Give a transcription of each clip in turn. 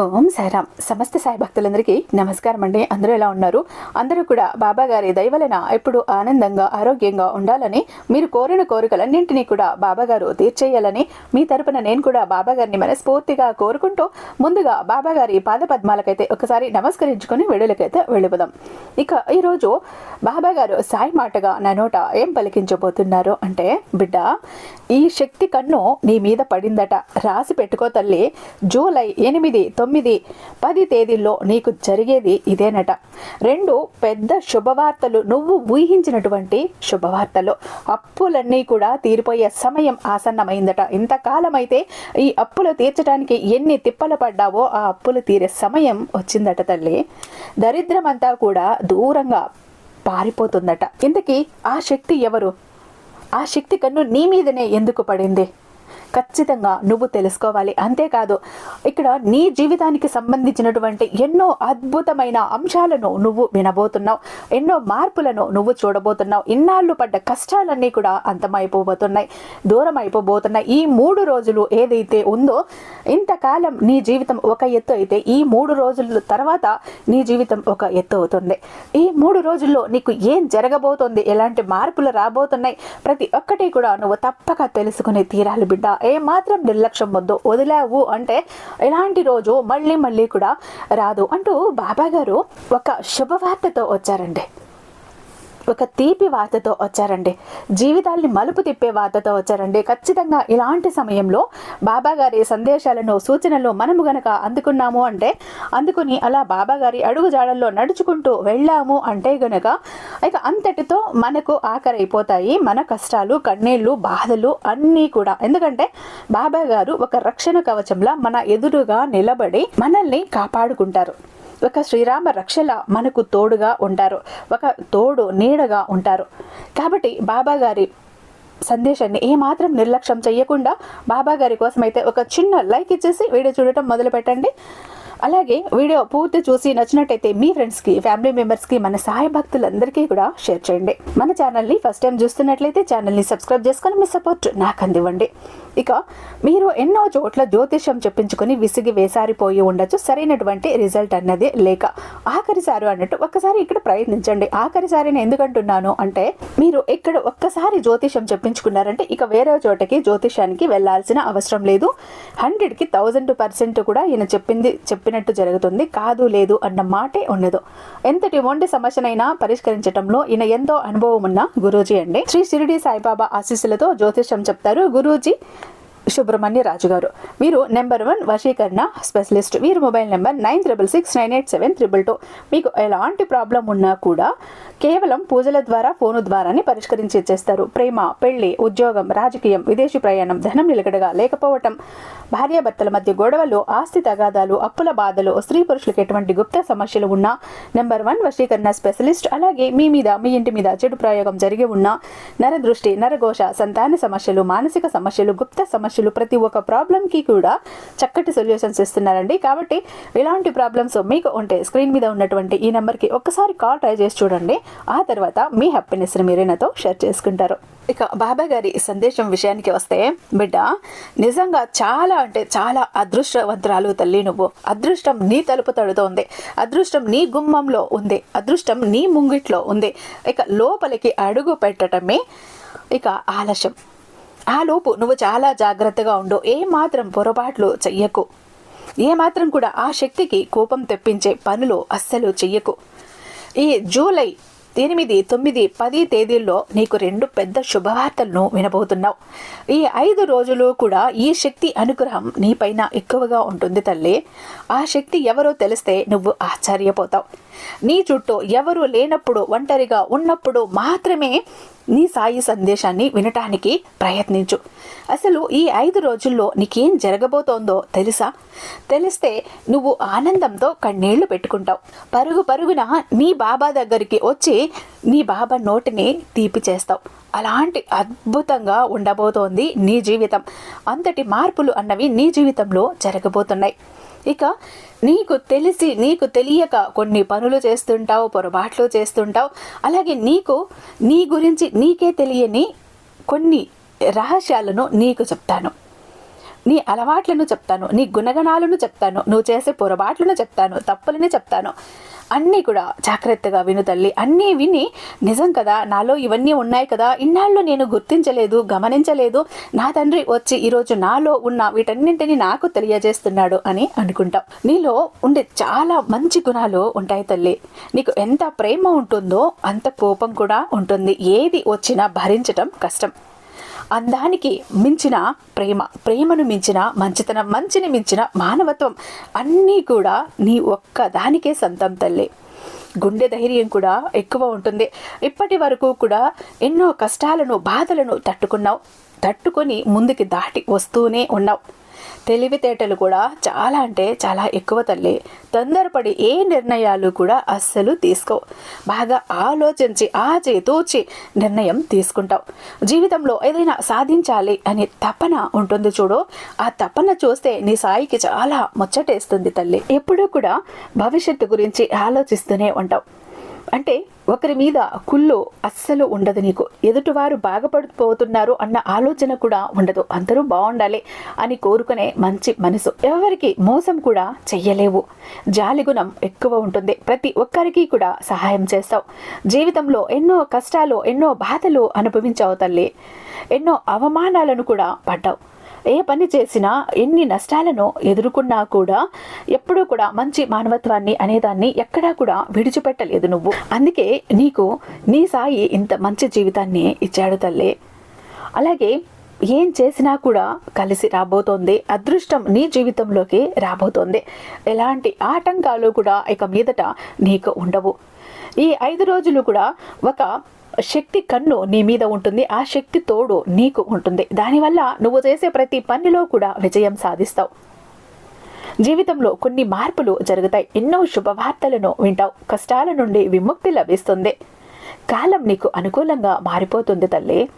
ఓం సాయిరామ్ సమస్త సాయి భక్తులందరికీ నమస్కారం అండి. అందరూ ఎలా ఉన్నారు? అందరూ కూడా బాబా గారి దయవలన ఎప్పుడు ఆనందంగా ఆరోగ్యంగా ఉండాలని మీరు కోరిన కోరికలన్నింటినీ కూడా బాబా గారు తీర్చేయాలని మీ తరపున నేను కూడా బాబా గారిని మనస్ఫూర్తిగా కోరుకుంటూ ముందుగా బాబా గారి పాద పద్మాలకైతే ఒకసారి నమస్కరించుకొని వెడులకైతే వెళ్ళిపోదాం. ఇక ఈరోజు బాబా గారు సాయి మాటగా నా నోట ఏం పలికించబోతున్నారు అంటే బిడ్డ ఈ శక్తి కన్ను నీ మీద పడిందట. రాసి పెట్టుకో తల్లి. జూలై ఎనిమిది తొమ్మిది పది తేదీల్లో నీకు జరిగేది ఇదేనట. రెండు పెద్ద శుభవార్తలు నువ్వు ఊహించినటువంటి శుభవార్తలు. అప్పులన్నీ కూడా తీరిపోయే సమయం ఆసన్నమైందట. ఇంతకాలం అయితే ఈ అప్పులు తీర్చడానికి ఎన్ని తిప్పలు పడ్డావో ఆ అప్పులు తీరే సమయం వచ్చిందట తల్లి. దరిద్రమంతా కూడా దూరంగా పారిపోతుందట. ఇంతకీ ఆ శక్తి ఎవరు? ఆ శక్తి కన్ను నీ మీదనే ఎందుకు పడింది? ఖచ్చితంగా నువ్వు తెలుసుకోవాలి. అంతేకాదు ఇక్కడ నీ జీవితానికి సంబంధించినటువంటి ఎన్నో అద్భుతమైన అంశాలను నువ్వు వినబోతున్నావు. ఎన్నో మార్పులను నువ్వు చూడబోతున్నావు. ఇన్నాళ్ళు పడ్డ కష్టాలన్నీ కూడా అంతమైపోబోతున్నాయి దూరం అయిపోబోతున్నాయి ఈ మూడు రోజులు ఏదైతే ఉందో ఇంతకాలం నీ జీవితం ఒక ఎత్తు అయితే ఈ మూడు రోజుల తర్వాత నీ జీవితం ఒక ఎత్తు అవుతుంది. ఈ మూడు రోజుల్లో నీకు ఏం జరగబోతుంది? ఎలాంటి మార్పులు రాబోతున్నాయి? ప్రతి ఒక్కటి కూడా నువ్వు తప్పక తెలుసుకునే తీరాలి బిడ్డ. ఏ మాత్రం నిర్లక్ష్యం వద్దు వదిలావు అంటే ఇలాంటి రోజు మళ్ళీ మళ్ళీ కూడా రాదు అంటూ బాబా గారు ఒక శుభవార్తతో వచ్చారండి. ఒక తీపి వార్తతో వచ్చారండి. జీవితాల్ని మలుపు తిప్పే వార్తతో వచ్చారండి. ఖచ్చితంగా ఇలాంటి సమయంలో బాబా గారి సందేశాలను సూచనలు మనము గనక అందుకున్నాము అంటే అందుకుని అలా బాబా గారి అడుగు జాడల్లో నడుచుకుంటూ వెళ్ళాము అంటే గనక ఇక అంతటితో మనకు ఆఖరైపోతాయి. మన కష్టాలు కన్నీళ్ళు బాధలు అన్నీ కూడా. ఎందుకంటే బాబా గారు ఒక రక్షణ కవచంలా మన ఎదురుగా నిలబడి మనల్ని కాపాడుకుంటారు. ఒక శ్రీరామ రక్షల మనకు తోడుగా ఉంటారు. ఒక తోడు నీడగా ఉంటారు. కాబట్టి బాబా గారి సందేశాన్ని ఏమాత్రం నిర్లక్ష్యం చేయకుండా బాబా గారి కోసం అయితే ఒక చిన్న లైక్ ఇచ్చేసి వీడియో చూడటం మొదలు పెట్టండి. అలాగే వీడియో పూర్తి చూసి నచ్చినట్టయితే మీ ఫ్రెండ్స్కి ఫ్యామిలీ మెంబర్స్కి మన సహాయ భక్తులందరికీ కూడా షేర్ చేయండి. మన ఛానల్ని ఫస్ట్ టైం చూస్తున్నట్లయితే ఛానల్ని సబ్స్క్రైబ్ చేసుకొని మీ సపోర్ట్ నాకు అందివ్వండి. ఇక మీరు ఎన్నో చోట్ల జ్యోతిష్యం చెప్పించుకొని విసిగి వేసారిపోయి ఉండొచ్చు. సరైనటువంటి రిజల్ట్ అన్నది లేక ఆఖరిసారి అన్నట్టు ఒక్కసారి ఇక్కడ ప్రయత్నించండి. ఆఖరిసారి నేను ఎందుకంటున్నాను అంటే మీరు ఇక్కడ ఒక్కసారి జ్యోతిష్యం చెప్పించుకున్నారంటే ఇక వేరే చోటకి జ్యోతిష్యానికి వెళ్ళాల్సిన అవసరం లేదు. హండ్రెడ్కి థౌజండ్ పర్సెంట్ కూడా ఈయన చెప్పింది చెప్పినట్టు జరుగుతుంది. కాదు లేదు అన్న మాటే ఉండదు. ఎంతటి మొండి సమస్యనైనా పరిష్కరించడంలో ఈయన ఎంతో అనుభవం ఉన్న గురూజీ అండి. శ్రీ షిరిడి సాయిబాబా ఆశీస్సులతో జ్యోతిష్యం చెప్తారు. గురూజీ సుబ్రహ్మణ్య రాజు గారు. వీరు నెంబర్ వన్ వశీకరణ స్పెషలిస్ట్. వీరు mobile number nine triple six nine eight seven triple two. మీకు ఎలాంటి ప్రాబ్లం ఉన్నా కూడా కేవలం పూజల ద్వారా ఫోను ద్వారానే పరిష్కరించి ఇచ్చేస్తారు. ప్రేమ పెళ్ళి ఉద్యోగం రాజకీయం విదేశీ ప్రయాణం ధనం నిలకడగా లేకపోవటం భార్యాభర్తల మధ్య గొడవలు ఆస్తి తగాదాలు అప్పుల బాధలు స్త్రీ పురుషులకు ఎటువంటి గుప్త సమస్యలు ఉన్నా నెంబర్ వన్ వశీకరణ స్పెషలిస్ట్. అలాగే మీ మీద మీ ఇంటి మీద చెడు ప్రయోగం జరిగి ఉన్న నరదృష్టి నరఘోష సంతాన సమస్యలు మానసిక సమస్యలు గుప్త సమస్యలు ప్రతి ఒక్క ప్రాబ్లంకి కూడా చక్కటి సొల్యూషన్స్ ఇస్తున్నారండి. కాబట్టి ఇలాంటి ప్రాబ్లమ్స్ మీకు ఉంటే స్క్రీన్ మీద ఉన్నటువంటి ఈ నెంబర్కి ఒక్కసారి కాల్ ట్రై చేసి చూడండి. ఆ తర్వాత మీ హ్యాపీనెస్ని మీరే నాతో షేర్ చేసుకుంటారు. ఇక బాబా గారి సందేశం విషయానికి వస్తే బిడ్డ నిజంగా చాలా అంటే చాలా అదృష్టవంతురాలు తల్లి నువ్వు. అదృష్టం నీ తలుపు తడుతోంది. అదృష్టం నీ గుమ్మంలో ఉంది. అదృష్టం నీ ముంగిట్లో ఉంది. ఇక లోపలికి అడుగు పెట్టడమే ఇక ఆలస్యం. ఆ లోపు నువ్వు చాలా జాగ్రత్తగా ఉండు. ఏమాత్రం పొరపాట్లు చెయ్యకు. ఏ మాత్రం కూడా ఆ శక్తికి కోపం తెప్పించే పనులు అస్సలు చెయ్యకు. ఈ జూలై ఎనిమిది తొమ్మిది పది తేదీల్లో నీకు రెండు పెద్ద శుభవార్తలను వినబోతున్నావు. ఈ ఐదు రోజులు కూడా ఈ శక్తి అనుగ్రహం నీపైన ఎక్కువగా ఉంటుంది తల్లి. ఆ శక్తి ఎవరో తెలిస్తే నువ్వు ఆశ్చర్యపోతావు. నీ చుట్టూ ఎవరు లేనప్పుడు ఒంటరిగా ఉన్నప్పుడు మాత్రమే నీ సాయి సందేశాన్ని వినటానికి ప్రయత్నించు. అసలు ఈ ఐదు రోజుల్లో నీకేం జరగబోతోందో తెలుసా? తెలిస్తే నువ్వు ఆనందంతో కన్నీళ్ళు పెట్టుకుంటావు. పరుగు పరుగున నీ బాబా దగ్గరికి వచ్చి నీ బాబా నోటిని తీపి చేస్తావు. అలాంటి అద్భుతంగా ఉండబోతోంది నీ జీవితం. అంతటి మార్పులు అన్నవి నీ జీవితంలో జరగబోతున్నాయి. ఇక నీకు తెలిసి నీకు తెలియక కొన్ని పనులు చేస్తుంటావు పొరపాట్లు చేస్తుంటావు. అలాగే నీకు నీ గురించి నీకే తెలియని కొన్ని రహస్యాలను నీకు చెప్తాను. నీ అలవాట్లను చెప్తాను నీ గుణగణాలను చెప్తాను నువ్వు చేసే పొరపాట్లను చెప్తాను తప్పులని చెప్తాను. అన్నీ కూడా జాగ్రత్తగా విను తల్లి. అన్నీ విని నిజం కదా నాలో ఇవన్నీ ఉన్నాయి కదా ఇన్నాళ్ళు నేను గుర్తించలేదు గమనించలేదు నా తండ్రి వచ్చి ఈరోజు నాలో ఉన్న వీటన్నింటినీ నాకు తెలియజేస్తున్నాడు అని అనుకుంటాం. నీలో ఉండే చాలా మంచి గుణాలు ఉంటాయి తల్లి. నీకు ఎంత ప్రేమ ఉంటుందో అంత కోపం కూడా ఉంటుంది. ఏది వచ్చినా భరించటం కష్టం. అందానికి మించిన ప్రేమ ప్రేమను మించిన మంచితనం మంచిని మించిన మానవత్వం అన్నీ కూడా నీ ఒక్క దానికే సంతం తల్లి. గుండె ధైర్యం కూడా ఎక్కువ ఉంటుంది. ఇప్పటి వరకు కూడా ఎన్నో కష్టాలను బాధలను తట్టుకున్నావు. తట్టుకొని ముందుకి దాటి వస్తూనే ఉన్నావు. తెలివితేటలు కూడా చాలా అంటే చాలా ఎక్కువ తల్లి. తొందరపడి ఏ నిర్ణయాలు కూడా అస్సలు తీసుకో. బాగా ఆలోచించి ఆచి తూచి నిర్ణయం తీసుకుంటావు. జీవితంలో ఏదైనా సాధించాలి అనే తపన ఉంటుంది చూడు. ఆ తపన చూస్తే నీ సాయికి చాలా ముచ్చటేస్తుంది తల్లి. ఎప్పుడూ కూడా భవిష్యత్తు గురించి ఆలోచిస్తూనే ఉంటావు. అంటే ఒకరి మీద కుళ్ళు అస్సలు ఉండదు నీకు. ఎదుటివారు బాగుపడిపోతున్నారు అన్న ఆలోచన కూడా ఉండదు. అందరూ బాగుండాలి అని కోరుకునే మంచి మనసు ఎవరికి మోసం కూడా చెయ్యలేవు. జాలిగుణం ఎక్కువ ఉంటుంది. ప్రతి ఒక్కరికి కూడా సహాయం చేస్తావు. జీవితంలో ఎన్నో కష్టాలు ఎన్నో బాధలు అనుభవించావు తల్లి. ఎన్నో అవమానాలను కూడా పడ్డావు. ఏ పని చేసినా ఎన్ని నష్టాలను ఎదుర్కొన్నా కూడా ఎప్పుడూ కూడా మంచి మానవత్వాన్ని అనేదాన్ని ఎక్కడా కూడా విడిచిపెట్టలేదు నువ్వు. అందుకే నీకు నీ సాయి ఇంత మంచి జీవితాన్ని ఇచ్చాడు తల్లి. అలాగే ఏం చేసినా కూడా కలిసి రాబోతోంది. అదృష్టం నీ జీవితంలోకి రాబోతోంది. ఎలాంటి ఆటంకాలు కూడా ఇక మీదట నీకు ఉండవు. ఈ ఐదు రోజులు కూడా ఒక శక్తి కన్ను నీ మీద ఉంటుంది ఆ శక్తి తోడు నీకు ఉంటుంది. దానివల్ల నువ్వు చేసే ప్రతి పనిలో కూడా విజయం సాధిస్తావు. జీవితంలో కొన్ని మార్పులు జరుగుతాయి. ఎన్నో శుభవార్తలను వింటావు. కష్టాల నుండి విముక్తి లభిస్తుంది. కాలం నీకు అనుకూలంగా మారిపోతుంది తల్లి.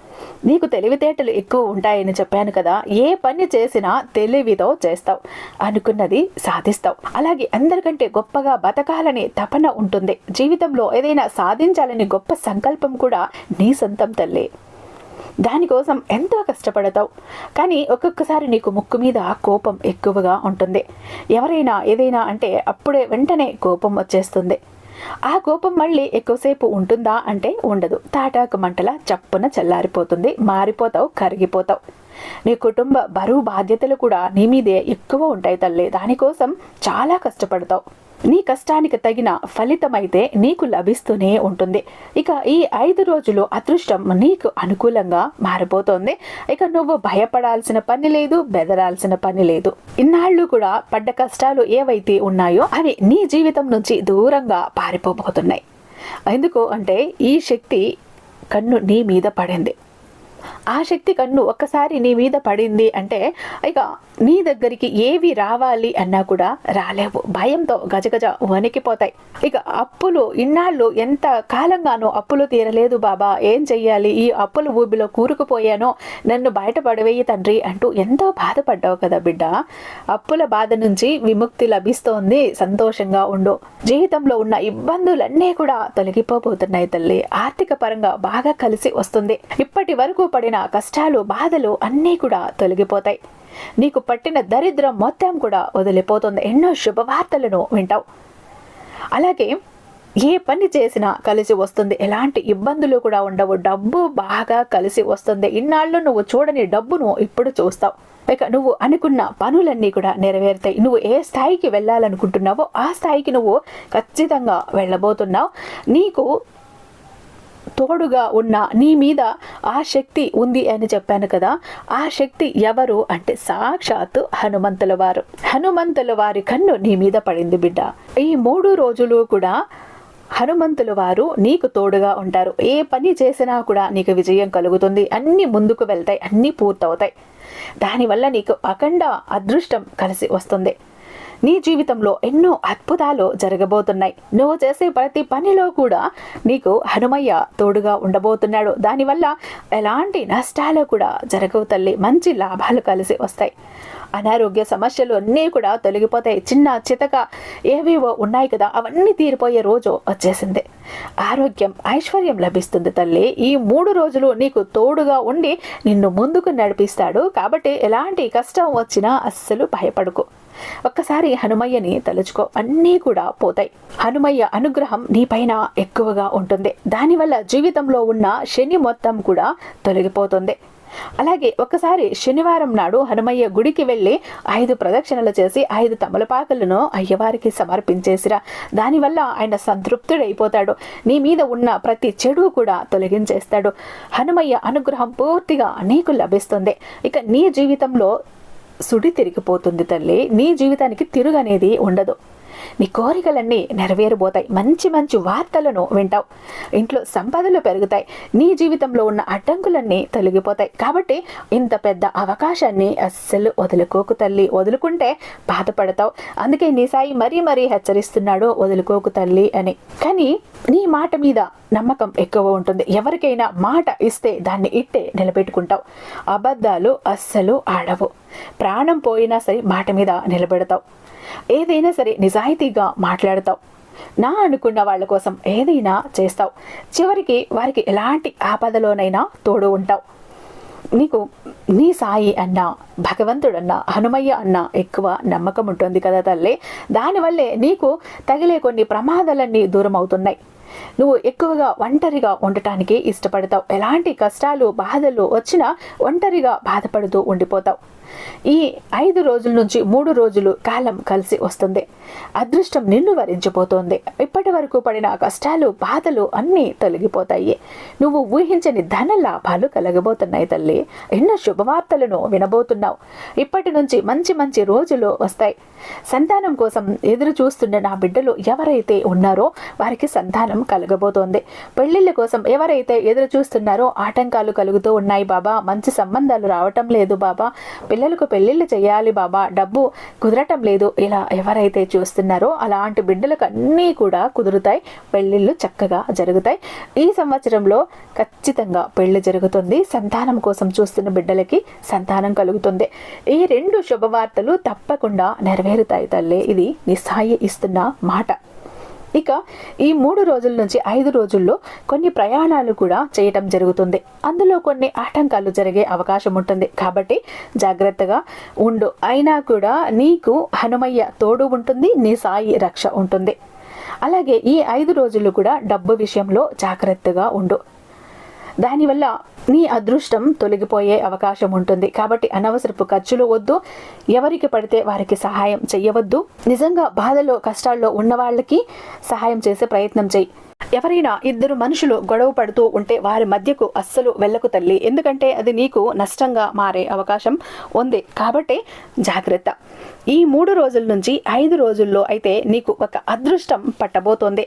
నీకు తెలివితేటలు ఎక్కువ ఉంటాయని చెప్పాను కదా ఏ పని చేసినా తెలివితో చేస్తావు. అనుకున్నది సాధిస్తావు. అలాగే అందరికంటే గొప్పగా బతకాలని తపన ఉంటుంది. జీవితంలో ఏదైనా సాధించాలని గొప్ప సంకల్పం కూడా నీ సొంతం తల్లి. దానికోసం ఎంతో కష్టపడతావు. కానీ ఒక్కొక్కసారి నీకు ముక్కు మీద కోపం ఎక్కువగా ఉంటుంది. ఎవరైనా ఏదైనా అంటే అప్పుడే వెంటనే కోపం వచ్చేస్తుంది. ఆ కోపం మళ్ళీ ఎక్కువసేపు ఉంటుందా అంటే ఉండదు. తాటాకు మంటల చప్పున చల్లారిపోతుంది. మారిపోతావు కరిగిపోతావు. నీ కుటుంబ బరువు బాధ్యతలు కూడా నీ మీదే ఎక్కువ ఉంటాయి తల్లి. దానికోసం చాలా కష్టపడతావు. నీ కష్టానికి తగిన ఫలితమైతే నీకు లభిస్తూనే ఉంటుంది. ఇక ఈ ఐదు రోజులు అదృష్టం నీకు అనుకూలంగా మారిపోతుంది. ఇక నువ్వు భయపడాల్సిన పని లేదు బెదరాల్సిన పని లేదు. ఇన్నాళ్ళు కూడా పడ్డ కష్టాలు ఏవైతే ఉన్నాయో అవి నీ జీవితం నుంచి దూరంగా పారిపోబోతున్నాయి. ఎందుకు అంటే ఈ శక్తి కన్ను నీ మీద పడింది. ఆ శక్తి కన్ను ఒక్కసారి నీ మీద పడింది అంటే ఇక నీ దగ్గరికి ఏవి రావాలి అన్నా కూడా రాలేవు. భయంతో గజగజ వణికిపోతాయి. ఇక అప్పులు ఇన్నాళ్ళు ఎంత కాలంగానో అప్పులు తీరలేదు బాబా. ఏం చెయ్యాలి? ఈ అప్పుల ఊబిలో కూరుకుపోయానో నన్ను బయటపడవేయి తండ్రి అంటూ ఎంతో బాధపడ్డావు కదా బిడ్డ. అప్పుల బాధ నుంచి విముక్తి లభిస్తోంది. సంతోషంగా ఉండు. జీవితంలో ఉన్న ఇబ్బందులన్నీ కూడా తొలగిపోబోతున్నాయి తల్లి. ఆర్థిక పరంగా బాగా కలిసి వస్తుంది. ఇప్పటి వరకు పడిన కష్టాలు బాధలు అన్నీ కూడా తొలగిపోతాయి. నీకు పట్టిన దరిద్రం మొత్తం కూడా వదిలిపోతుంది. ఎన్నో శుభవార్తలను వింటావు. అలాగే ఏ పని చేసినా కలిసి వస్తుంది. ఎలాంటి ఇబ్బందులు కూడా ఉండవు. డబ్బు బాగా కలిసి వస్తుంది. ఇన్నాళ్ళు నువ్వు చూడని డబ్బును ఇప్పుడు చూస్తావు. ఇక నువ్వు అనుకున్న పనులన్నీ కూడా నెరవేరుతాయి. నువ్వు ఏ స్థాయికి వెళ్ళాలనుకుంటున్నావో ఆ స్థాయికి నువ్వు ఖచ్చితంగా వెళ్ళబోతున్నావు. నీకు తోడుగా ఉన్న నీ మీద ఆ శక్తి ఉంది అని చెప్పాను కదా ఆ శక్తి ఎవరు అంటే సాక్షాత్తు హనుమంతుల వారు. హనుమంతుల వారి కన్ను నీ మీద పడింది బిడ్డ. ఈ మూడు రోజులు కూడా హనుమంతుల వారు నీకు తోడుగా ఉంటారు. ఏ పని చేసినా కూడా నీకు విజయం కలుగుతుంది. అన్ని ముందుకు వెళ్తాయి అన్నీ పూర్తవుతాయి. దానివల్ల నీకు అఖండ అదృష్టం కలిసి వస్తుంది. నీ జీవితంలో ఎన్నో అద్భుతాలు జరగబోతున్నాయి. నువ్వు చేసే ప్రతి పనిలో కూడా నీకు హనుమయ్య తోడుగా ఉండబోతున్నాడు. దానివల్ల ఎలాంటి నష్టాలు కూడా జరగవు తల్లి. మంచి లాభాలు కలిసి వస్తాయి. అనారోగ్య సమస్యలు అన్నీ కూడా తొలగిపోతాయి. చిన్న చితక ఏవేవో ఉన్నాయి కదా అవన్నీ తీరిపోయే రోజు వచ్చేసింది. ఆరోగ్యం ఐశ్వర్యం లభిస్తుంది తల్లి. ఈ మూడు రోజులు నీకు తోడుగా ఉండి నిన్ను ముందుకు నడిపిస్తాడు. కాబట్టి ఎలాంటి కష్టం వచ్చినా అస్సలు భయపడకు. ఒక్కసారి హనుమయ్యని తలుచుకో అన్నీ కూడా పోతాయి. హనుమయ్య అనుగ్రహం నీపైన ఎక్కువగా ఉంటుంది. దానివల్ల జీవితంలో ఉన్న శని మొత్తం కూడా తొలగిపోతుంది. అలాగే ఒకసారి శనివారం నాడు హనుమయ్య గుడికి వెళ్ళి ఐదు ప్రదక్షిణలు చేసి ఐదు తమలపాకులను అయ్యవారికి సమర్పించేసిరా. దానివల్ల ఆయన సంతృప్తుడైపోతాడు. నీ మీద ఉన్న ప్రతి చెడు కూడా తొలగించేస్తాడు. హనుమయ్య అనుగ్రహం పూర్తిగా నీకు లభిస్తుంది. ఇక నీ జీవితంలో సుడి తిరిగిపోతుంది తల్లి. నీ జీవితానికి తిరుగనేది ఉండదు. నీ కోరికలన్నీ నెరవేరబోతాయి. మంచి మంచి వార్తలను వింటావు. ఇంట్లో సంపదలు పెరుగుతాయి. నీ జీవితంలో ఉన్న అడ్డంకులన్నీ తొలగిపోతాయి. కాబట్టి ఇంత పెద్ద అవకాశాన్ని అస్సలు వదులుకోకు తల్లి. వదులుకుంటే బాధపడతావు. అందుకే నీ సాయి మరీ మరీ హెచ్చరిస్తున్నాడు వదులుకోకు తల్లి అని. కానీ నీ మాట మీద నమ్మకం ఎక్కువ ఉంటుంది. ఎవరికైనా మాట ఇస్తే దాన్ని ఇట్టే నిలబెట్టుకుంటావు. అబద్ధాలు అస్సలు ఆడవు. ప్రాణం పోయినా సరే మాట మీద నిలబెడతావు. ఏదైనా సరే నిజాయితీగా మాట్లాడతావు. నా అనుకున్న వాళ్ళ కోసం ఏదైనా చేస్తావు. చివరికి వారికి ఎలాంటి ఆపదలోనైనా తోడు ఉంటావు. నీకు నీ సాయి అన్న భగవంతుడన్నా హనుమయ్య అన్న ఎక్కువ నమ్మకం ఉంటుంది కదా తల్లి. దానివల్లే నీకు తగిలే కొన్ని ప్రమాదాలన్నీ దూరం అవుతున్నాయి నువ్వు ఎక్కువగా ఒంటరిగా ఉండటానికి ఇష్టపడతావు. ఎలాంటి కష్టాలు బాధలు వచ్చినా ఒంటరిగా బాధపడుతూ ఉండిపోతావు. ఈ ఐదు రోజుల నుంచి మూడు రోజులు కాలం కలిసి వస్తుంది. అదృష్టం నిన్ను వరించిపోతోంది. ఇప్పటి వరకు పడిన కష్టాలు బాధలు అన్నీ తొలగిపోతాయి. నువ్వు ఊహించని ధన లాభాలు కలగబోతున్నాయి తల్లి. ఎన్నో శుభవార్తలను వినబోతున్నావు. ఇప్పటి నుంచి మంచి మంచి రోజులు వస్తాయి. సంతానం కోసం ఎదురు చూస్తున్న నా బిడ్డలు ఎవరైతే ఉన్నారో వారికి సంతానం కలగబోతోంది. పెళ్ళిళ్ళ కోసం ఎవరైతే ఎదురు చూస్తున్నారో ఆటంకాలు కలుగుతూ ఉన్నాయి బాబా. మంచి సంబంధాలు రావటం లేదు బాబా. పిల్లలకు పెళ్ళిళ్ళు చేయాలి బాబా డబ్బు కుదరటం లేదు. ఇలా ఎవరైతే చూస్తున్నారో అలాంటి బిడ్డలకు అన్నీ కూడా కుదురుతాయి. పెళ్ళిళ్ళు చక్కగా జరుగుతాయి. ఈ సంవత్సరంలో ఖచ్చితంగా పెళ్ళి జరుగుతుంది. సంతానం కోసం చూస్తున్న బిడ్డలకి సంతానం కలుగుతుంది. ఈ రెండు శుభవార్తలు తప్పకుండా నెరవేరుతాయి తల్లి. ఇది నిస్సాయి ఇస్తున్న మాట. ఇక ఈ మూడు రోజుల నుంచి ఐదు రోజుల్లో కొన్ని ప్రయాణాలు కూడా చేయటం జరుగుతుంది. అందులో కొన్ని ఆటంకాలు జరిగే అవకాశం ఉంటుంది. కాబట్టి జాగ్రత్తగా ఉండు. అయినా కూడా నీకు హనుమయ్య తోడు ఉంటుంది. నీ సాయి రక్ష ఉంటుంది. అలాగే ఈ ఐదు రోజులు కూడా డబ్బు విషయంలో జాగ్రత్తగా ఉండు. దానివల్ల నీ అదృష్టం తొలగిపోయే అవకాశం ఉంటుంది. కాబట్టి అనవసరపు ఖర్చులు వద్దు. ఎవరికి పడితే వారికి సహాయం చెయ్యవద్దు. నిజంగా బాధలో కష్టాల్లో ఉన్న వాళ్ళకి సహాయం చేసే ప్రయత్నం చేయి ఎవరైనా ఇద్దరు మనుషులు గొడవ పడుతూ ఉంటే వారి మధ్యకు అస్సలు వెళ్ళకు తల్లి. ఎందుకంటే అది నీకు నష్టంగా మారే అవకాశం ఉంది. కాబట్టి జాగ్రత్త. ఈ మూడు రోజుల నుంచి ఐదు రోజుల్లో అయితే నీకు ఒక అదృష్టం పట్టబోతోంది.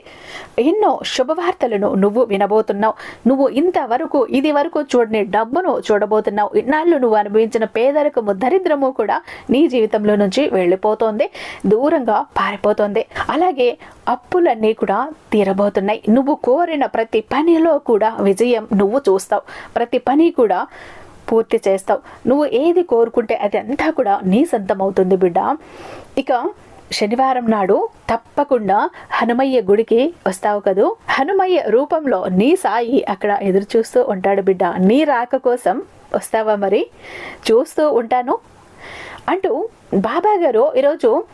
ఎన్నో శుభవార్తలను నువ్వు వినబోతున్నావు. నువ్వు ఇంతవరకు ఇది వరకు చూడని డబ్బును చూడబోతున్నావు. ఇన్నాళ్ళు నువ్వు అనుభవించిన పేదరికము దరిద్రము కూడా నీ జీవితంలో నుంచి వెళ్ళిపోతోంది. దూరంగా పారిపోతోంది. అలాగే అప్పులన్నీ కూడా తీరబోతున్నాయి. నువ్వు కోరిన ప్రతి పనిలో కూడా విజయం నువ్వు చూస్తావు. ప్రతి పని కూడా పూర్తి చేస్తావు. నువ్వు ఏది కోరుకుంటే అది అంతా కూడా నీ సొంతం అవుతుంది బిడ్డ. ఇక శనివారం నాడు తప్పకుండా హనుమయ్య గుడికి వస్తావు కదూ? హనుమయ్య రూపంలో నీ సాయి అక్కడ ఎదురు చూస్తూ ఉంటాడు బిడ్డ. నీ రాక కోసం వస్తావా మరి? చూస్తూ ఉంటాను. అంటూ బాబా గారు ఈరోజు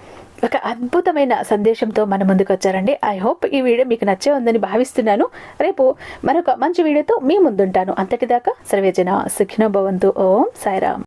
ఒక అద్భుతమైన సందేశంతో మన ముందుకు వచ్చారండి. ఐ హోప్ ఈ వీడియో మీకు నచ్చే ఉందని భావిస్తున్నాను. రేపు మరొక మంచి వీడియోతో మీ ముందుంటాను. అంతటిదాకా సర్వేజన సుఖినో భవంతు. ఓం సాయిరామ్.